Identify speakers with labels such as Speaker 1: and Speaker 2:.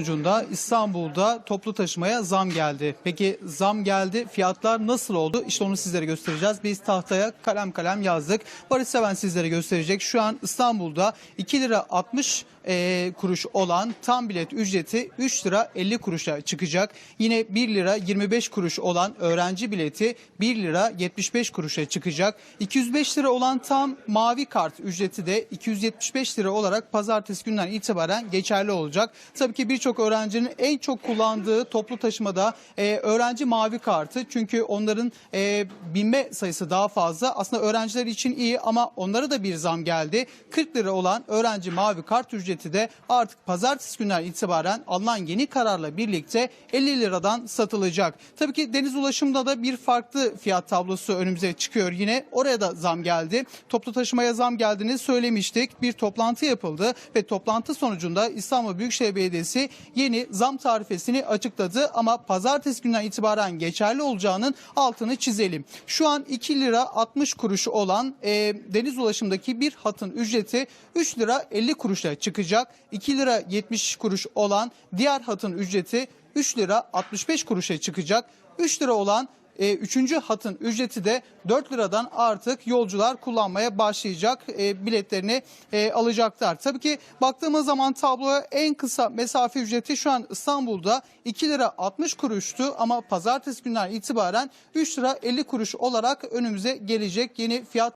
Speaker 1: sonucunda İstanbul'da toplu taşımaya zam geldi. Peki zam geldi, fiyatlar nasıl oldu? İşte onu sizlere göstereceğiz. Biz tahtaya kalem kalem yazdık. Barış Seven sizlere gösterecek. Şu an İstanbul'da 2 lira 60 e, kuruş olan tam bilet ücreti 3 lira 50 kuruşa çıkacak. Yine 1 lira 25 kuruş olan öğrenci bileti 1 lira 75 kuruşa çıkacak. 205 lira olan tam mavi kart ücreti de 275 lira olarak pazartesi günden itibaren geçerli olacak. Tabii ki birçok öğrencinin en çok kullandığı toplu taşımada e, öğrenci mavi kartı. Çünkü onların e, binme sayısı daha fazla. Aslında öğrenciler için iyi ama onlara da bir zam geldi. 40 lira olan öğrenci mavi kart ücreti de artık pazartesi günden itibaren alınan yeni kararla birlikte 50 liradan satılacak. Tabii ki deniz ulaşımda da bir farklı fiyat tablosu önümüze çıkıyor yine. Oraya da zam geldi. Toplu taşımaya zam geldiğini söylemiştik. Bir toplantı yapıldı ve toplantı sonucunda İstanbul Büyükşehir Belediyesi yeni zam tarifesini açıkladı ama pazartesi günden itibaren geçerli olacağının altını çizelim. Şu an 2 lira 60 kuruş olan e, deniz ulaşımdaki bir hatın ücreti 3 lira 50 kuruşa çıkacak. 2 lira 70 kuruş olan diğer hatın ücreti 3 lira 65 kuruşa çıkacak. 3 lira olan e, üçüncü hatın ücreti de 4 liradan artık yolcular kullanmaya başlayacak e, biletlerini e, alacaklar. Tabii ki baktığımız zaman tabloya en kısa mesafe ücreti şu an İstanbul'da 2 lira 60 kuruştu ama pazartesi günden itibaren 3 lira 50 kuruş olarak önümüze gelecek yeni fiyat